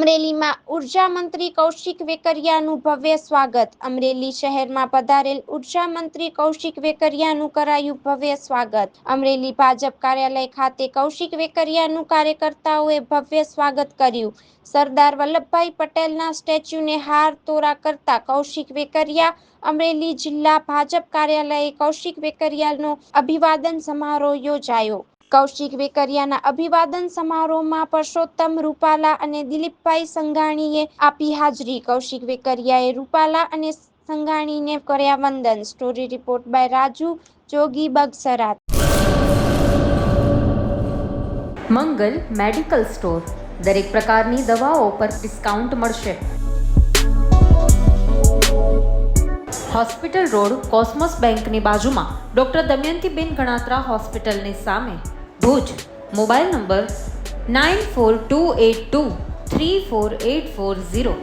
અમરેલીમાં ઊર્જા મંત્રી કૌશિક વેકરિયાનું ભવ્ય સ્વાગત. અમરેલી શહેરમાં પધારેલ ઊર્જા મંત્રી કૌશિક વેકરિયાનું કરાયું ભવ્ય સ્વાગત. અમરેલી ભાજપ કાર્યાલય ખાતે કૌશિક વેકરિયાનું કાર્યકર્તાઓએ ભવ્ય સ્વાગત કર્યું. સરદાર વલ્લભભાઈ પટેલના સ્ટેચ્યુને હાર તોરા કરતા કૌશિક વેકરિયા, અમરેલી જિલ્લા ભાજપ કાર્યાલયે કૌશિક વેકરિયાનો અભિવાદન સમારોહ યોજાયો. કૌશિક વેકરિયાના અભિવાદન સમારોહમાં પરસોત્તમ રૂપાલા અને દિલીપભાઈ સંઘાણીએ આપી હાજરી. કૌશિક વેકરિયાએ રૂપાલા અને સંઘાણીને કર્યા વંદન. Story report by Raju Jogi Bagasara Mangal medical store. દરેક પ્રકારની દવાઓ પર ડિસ્કાઉન્ટ મળશે. હોસ્પિટલ રોડ કોસ્મોસ બેંકની બાજુમાં ડૉક્ટર દમયંતીબેન ગણાત્રા હોસ્પિટલની સામે. Bhuj mobile number nine four two eight two three four eight four zero.